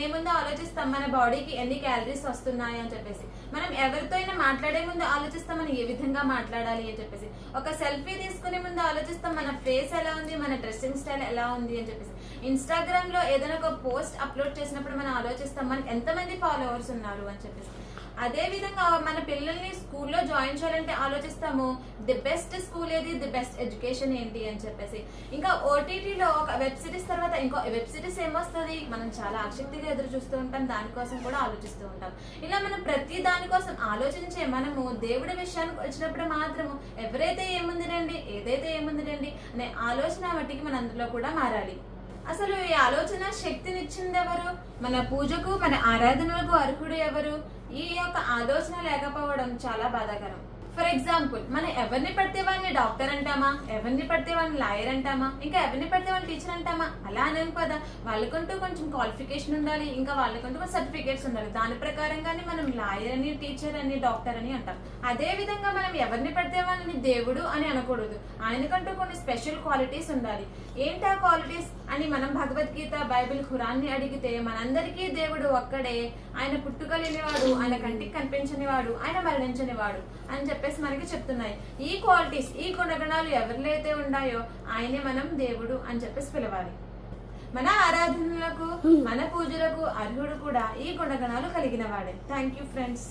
తినే ముందు ఆలోచిస్తాం మన బాడీకి ఎన్ని క్యాలరీస్ వస్తున్నాయి అని చెప్పేసి. మనం ఎవరితో అయినా మాట్లాడే ముందు ఆలోచిస్తాం మనం ఏ విధంగా మాట్లాడాలి అని చెప్పేసి. ఒక సెల్ఫీ తీసుకునే ముందు ఆలోచిస్తాం మన ఫేస్ ఎలా ఉంది మన డ్రెస్సింగ్ స్టైల్ ఎలా ఉంది అని చెప్పేసి. ఇన్స్టాగ్రామ్లో ఏదైనా ఒక పోస్ట్ అప్లోడ్ చేసినప్పుడు మనం ఆలోచిస్తాం మనకి ఎంతమంది ఫాలోవర్స్ ఉన్నారు అని చెప్పేసి. అదే విధంగా మన పిల్లల్ని స్కూల్లో జాయిన్ చేయాలంటే ఆలోచిస్తాము ది బెస్ట్ స్కూల్ ఏది? ది బెస్ట్ ఎడ్యుకేషన్ ఏంటి? అని చెప్పేసి. ఇంకా ఓటీటీలో ఒక వెబ్ సిరీస్ తర్వాత ఇంకో వెబ్ సిరీస్ ఏమొస్తుంది? మనం చాలా ఆసక్తిగా ఎదురు చూస్తూ ఉంటాం దానికోసం కూడా ఆలోచిస్తూ ఉంటాం. ఇలా మనం ప్రతి దానికోసం ఆలోచించే మనము దేవుడి విషయానికి వచ్చినప్పుడు మాత్రము ఎవరైతే ఏముందినండి ఏదైతే ఏముందినండి అనే ఆలోచన మట్టికి మన అందులో కూడా మారాలి. అసలు ఈ ఆలోచన శక్తినిచ్చింది ఎవరు మన పూజకు మన ఆరాధనలకు అర్హుడు ఎవరు? ఈ యొక్క ఆలోచన లేకపోవడం చాలా బాధాకరం. ఫర్ ఎగ్జాంపుల్ మనం ఎవరిని పడితే వాడిని డాక్టర్ అంటామా? ఎవరిని పడితే వాళ్ళని లాయర్ అంటామా? ఇంకా ఎవరిని పడితే వాళ్ళని టీచర్ అంటామా? అలా అనను కదా. వాళ్ళకంటూ కొంచెం క్వాలిఫికేషన్ ఉండాలి. ఇంకా వాళ్ళకంటూ సర్టిఫికేట్స్ ఉండాలి. దాని ప్రకారంగానే మనం లాయర్ అని టీచర్ అని డాక్టర్ అని అంటాం. అదే విధంగా మనం ఎవరిని పడితే వాళ్ళని దేవుడు అని అనకూడదు. ఆయనకంటూ కొన్ని స్పెషల్ క్వాలిటీస్ ఉండాలి. ఏంటి ఆ క్వాలిటీస్? అని మనం భగవద్గీత బైబిల్ ఖురాన్ని అడిగితే మనందరికీ దేవుడు ఒక్కడే. ఆయన పుట్టుక లేనివాడు ఆయన కంటికి కనిపించనివాడు ఆయన మరణించనివాడు అని చెప్పేసి మనకి చెప్తున్నాయి. ఈ క్వాలిటీస్ ఈ గుణగణాలు ఎవరిలో అయితే ఉన్నాయో ఆయనే మనం దేవుడు అని చెప్పేసి పిలవాలి. మన ఆరాధనలకు మన పూజలకు అర్హుడు కూడా ఈ గుణగణాలు కలిగిన వాడే. Thank you friends